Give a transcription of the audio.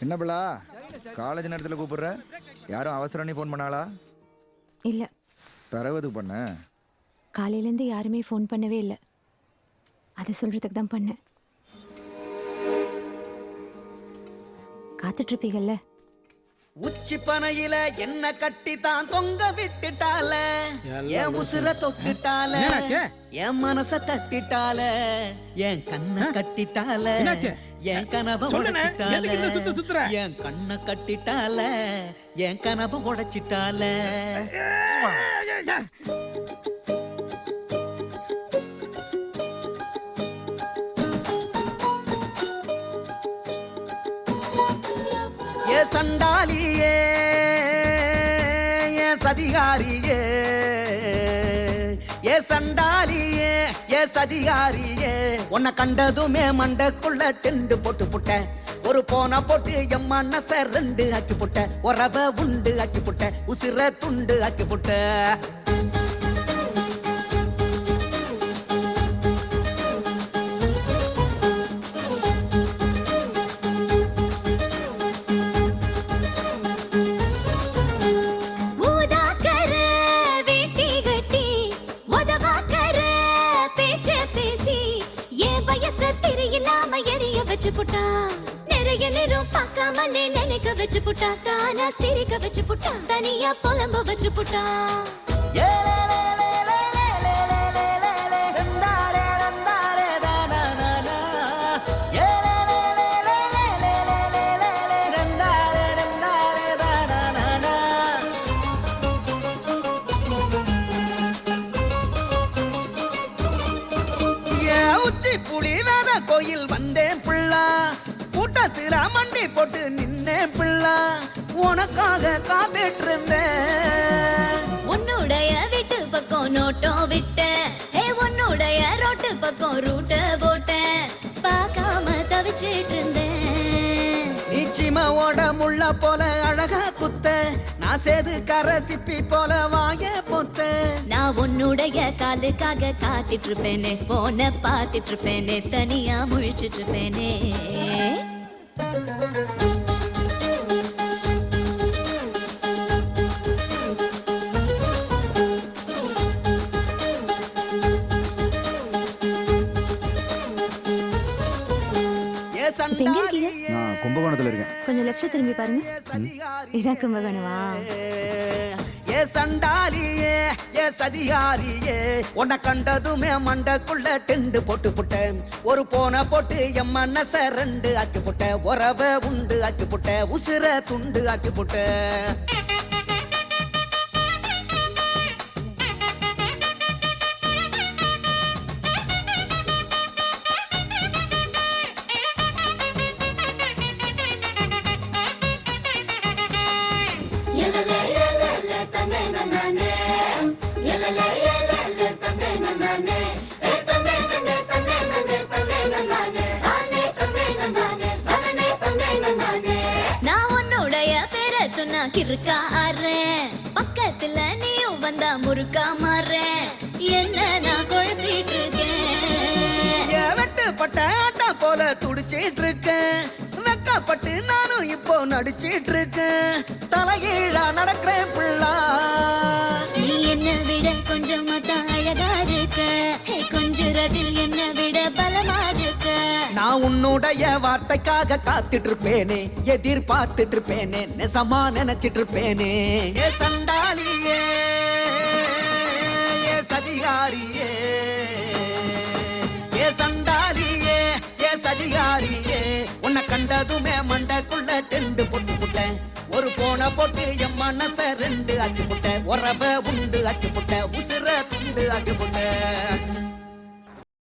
என்ன பிள்ளா? காலேஜ் நேரத்துல கூப்பிடுற? யாரும் அவசரம் நீ ஃபோன் பண்ணாளா? இல்ல. பிறகுதுக்கு பண்ண? காலையில இருந்து யாருமே ஃபோன் பண்ணவே இல்ல. அதை சொல்றதுக்கு தான் பண்ணேன். காத்துட்டு இருப்பீங்கல்ல? உச்சி பனையில என்ன கட்டி தான் தொங்க விட்டுட்டால? என் உசுர தொட்டுட்டால? என் மனச தட்டிட்டால? என் கண்ண கட்டிட்டால? என் கனவ உடைச்சிட்டால? என் கண்ண கட்டிட்டால? என் கனவ உடைச்சிட்டால? சண்டாலியே ஏ சதிகாரியே ஏ சண்டாலியே ஏ சதிகாரியே. உன்னை கண்டதுமே மண்டக்குள்ள டெண்டு போட்டு புட்டேன். ஒரு போன போட்டு எம்மா மனச ரெண்டு ஆக்கி புட்ட உறவ உண்டு ஆக்கி புட்ட உசிர துண்டு ஆக்கி புட்ட நிறைய நேரம் பார்க்காமலே நினைக்க வச்சு புட்டா தானா சிரிக்க வச்சு புட்டா தனியா புலம்ப வச்சு புட்டா. கோயில் வந்தேன் புள்ளா. கூட்டத்துல மண்டி போட்டு நின்னேன் பிள்ளா. உனக்காக காத்துட்டு இருந்தேன் உன்னுடைய வீட்டு பக்கம் நோட்டம் விட்ட ஹே உன்னுடைய ரோட்டு பக்கம் ரூட்ட போட்ட பார்க்காம தவிச்சிட்டு இருந்தேன் நிச்சிமாவோட முள்ள போல அழகா குத்த நான் சேது கர சிப்பி போல வாய பொத்த நான் உன்னுடைய காலுக்காக காத்துட்டு இருப்பேனே போன பார்த்துட்டு இருப்பேனே தனியா முழிச்சிட்டு இருப்பேனே எங்க இருக்கீங்க? நான் கும்பகோணத்துல இருக்கேன். கொஞ்சம் லெஃப்ட்ல திரும்பி பாருங்க. இதான் கும்பகோணமா? ஏ சண்டாலியே ஏ சதிகாரியே உன்னை கண்டதுமே மண்டக்குள்ள டெண்டு போட்டு புட்டேன். ஒரு போன போட்டு என் மனச ரெண்டு ஆக்கி புட்ட உறவ உண்டு ஆக்கி புட்ட உசிர துண்டு ஆக்கி புட்ட துடிச்சிட்டு இருக்கேன் வெட்டப்பட்டு நானும் இப்போ நடிச்சிட்டு இருக்கேன் தலைகீழா நடக்கிறேன் பிள்ளா. நீ என்ன விட கொஞ்சம் அழகா இருக்க. ஹே, கொஞ்சுறதில் என்ன விட பலமா இருக்க. நான் உன்னுடைய வார்த்தைக்காக காத்துட்டு இருப்பேனே எதிர்பார்த்துட்டு இருப்பேனே நெசமா நினைச்சிட்டு இருப்பேனே ஏ சதிகாரியே. வந்ததுமே மண்டக்குள்ள ரெண்டு பொட்டு புட்ட. ஒரு போன போட்டு என் மனச ரெண்டு அச்சு புட்ட. உறவ உண்டு அச்சு புட்ட. உசுர துண்டு அச்சு புட்ட.